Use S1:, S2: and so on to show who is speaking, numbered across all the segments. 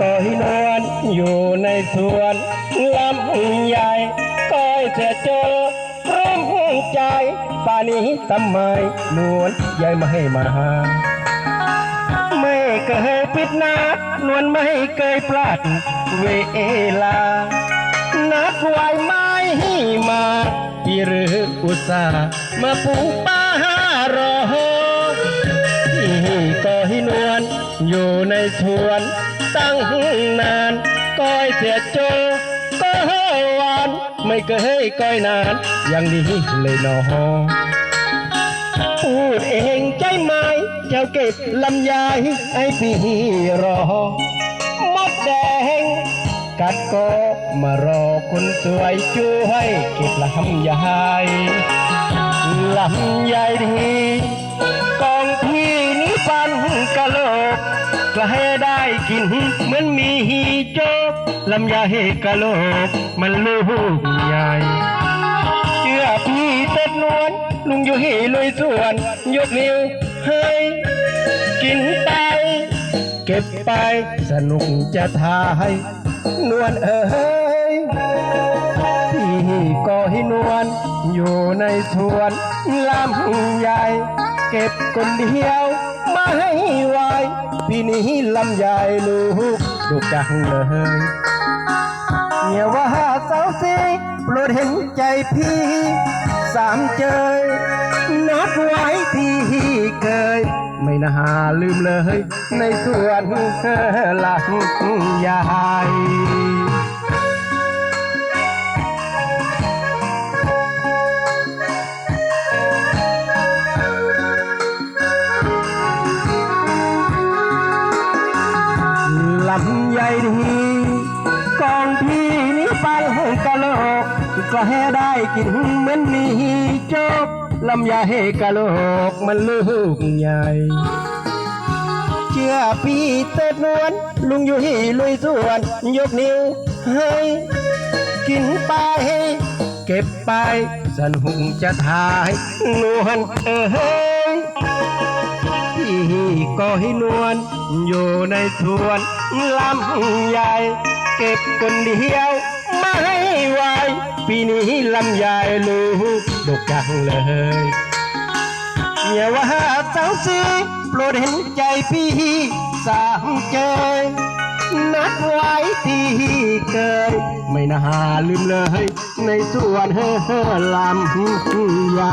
S1: ก้นนวลอยู่ในสวนลำใหญ่ก็จะเจอร่มใจป่านี้ทำไมนวลใหญ่ไม่มาหาไม่เคยปิดนัดนวลไม่เคยพลาดเวลา นัดไว้ไม่มาที่หรืออุตส่าห์มาปูป้ารอ ก็ห้นวลอยู่ในสวนตั้งนานก้อยเสียโจก็หวานไม่เคยก้อยนานอย่างนี้เลยนอพูดเองใจไหมเจ้าเก็บลำไยไอ้พี่รอมดแดงกัดก็มารอคนสวยช่วยเก็บลำไยลำไยดี โจ๊กลำไยกะโหลกมันลูกใหญ่เชื่อพี่เต็ดนวลลุงอยู่หีลุยสวน ยกนิ้วให้กินไปเก็บไปสนุกจะทายนวลเอ้ยพี่ก็ให้นวลอยู่ในสวนลำใหญ่ เก็บคนเดียว มาให้ไวพี่นี้ลำใหญ่ลูกดุกจังเลยอย่าว่าสาวสิโปรดเห็นใจพี่ สามเจยนัดไว้ที่เคย ไม่น่าลืมเลย ในสวนหลังยาย ใหญ่ดีกองพี่นี้ปันกะโหลกก็ให้ได้กินเหมือนมีโจ๊กลำไยกะโหลกมันลูกใหญ่เชื่อพี่เติดนวลลุงอยู่ที่ลุยสวนยกนิ้วให้กินไปเก็บไปสนุกจะทายนวลเอ้ยพี่ ก็ให้นวลอยู่ในสวนลำใหญ่ เก็บคนเดียวไม่ไหวปีนี้ลำใหญ่ลูกดกจังเลยอย่าว่าสาวสีโปรดเห็นใจพี่สามเจยนัดไว้ที่เคยไม่น่าลืมเลย ในสวนเฮ้อลำใหญ่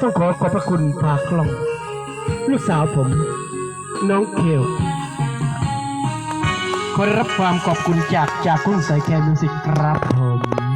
S1: ต้องขอขอบพระคุณฝากกล้อง ลูกสาวผม น้องเคลขอรับความขอบคุณจากจากคุณสายแคร์มิวสิกครับผม